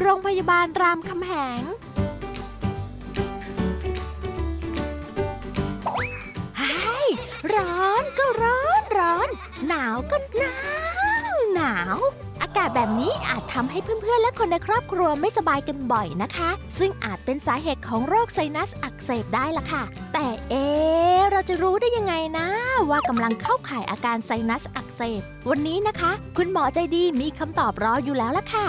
โรงพยาบาลรามคำแหงไฮร้อนก็ร้อนร้อน หนาวก็หนาวหนาว อากาศแบบนี้อาจทำให้เพื่อนๆ และคนในครอบครัวไม่สบายกันบ่อยนะคะ ซึ่งอาจเป็นสาเหตุของโรคไซนัสอักเสบได้ละค่ะ แต่เอ๊เราจะรู้ได้ยังไงนะ ว่ากำลังเข้าข่ายอาการไซนัสอักเสบ วันนี้นะคะ คุณหมอใจดีมีคำตอบรออยู่แล้วละค่ะ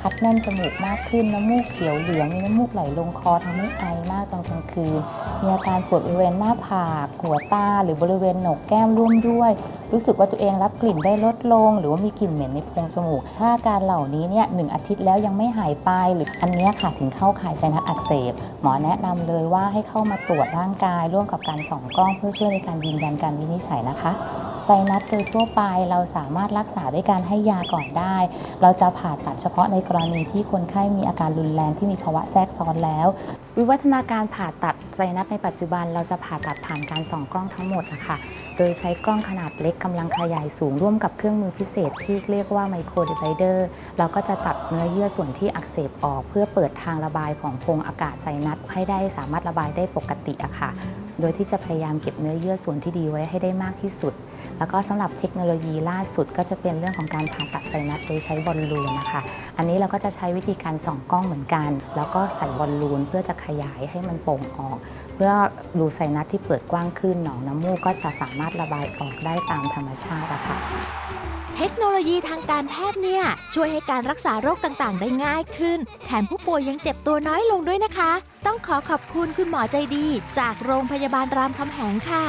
คัดแน่นจมูกมากขึ้น น้ำมูกเขียวเหลือง มีน้ำมูกไหลลงคอทำให้ไอมากตอนกลางคืน มีอาการปวดบริเวณหน้าผาก หัวตา หรือบริเวณโหนกแก้มร่วมด้วย รู้สึกว่าตัวเองรับกลิ่นได้ลดลง หรือว่ามีกลิ่นเหม็นในโพรงจมูก ถ้าอาการเหล่านี้เนี่ยหนึ่งอาทิตย์แล้วยังไม่หายไป หรืออันนี้ค่ะถึงเข้าข่ายไซนัสอักเสบ หมอแนะนำเลยว่าให้เข้ามาตรวจร่างกาย ร่วมกับการส่องกล้องเพื่อช่วยในการยืนยันการวินิจฉัยนะคะ ไซนัสโดยทั่วไปเราสามารถรักษาด้วยการให้ยาก่อนได้ เราจะผ่าตัดเฉพาะในกรณีที่คนไข้มีอาการรุนแรงที่มีภาวะแทรกซ้อนแล้ว วิวัฒนาการผ่าตัดไซนัสในปัจจุบันเราจะผ่าตัดผ่านการส่องกล้องทั้งหมดนะคะโดยใช้กล้องขนาดเล็กกำลังขยายสูงร่วมกับเครื่องมือพิเศษที่เรียกว่าไมโครดิไวเดอร์เราก็จะตัดเนื้อเยื่อส่วนที่อักเสบออก เพื่อเปิดทางระบายของโพรงอากาศไซนัสให้ได้สามารถระบายได้ปกติอะค่ะ โดยที่จะพยายามเก็บเนื้อเยื่อส่วนที่ดีไว้ให้ได้มากที่สุด แล้วก็สำหรับเทคโนโลยีล่าสุดก็จะเป็นเรื่องของการผ่าตัดไซนัสโดยใช้บอลลูนนะคะ อันนี้เราก็จะใช้วิธีการส่องกล้องเหมือนกัน แล้วก็ใส่บอลลูนเพื่อจะขยายให้มันโป่งออก เพื่อรูไซนัสที่เปิดกว้างขึ้นหนองน้ำมูกก็จะสามารถระบายออกได้ตามธรรมชาติะค่ะเทคโนโลยีทางการแพทย์เนี่ย ช่วยให้การรักษาโรคต่างๆ ได้ง่ายขึ้น แถมผู้ป่วยยังเจ็บตัวน้อยลงด้วยนะคะ ต้องขอขอบคุณคุณหมอใจดี จากโรงพยาบาลรามคำแหงค่ะ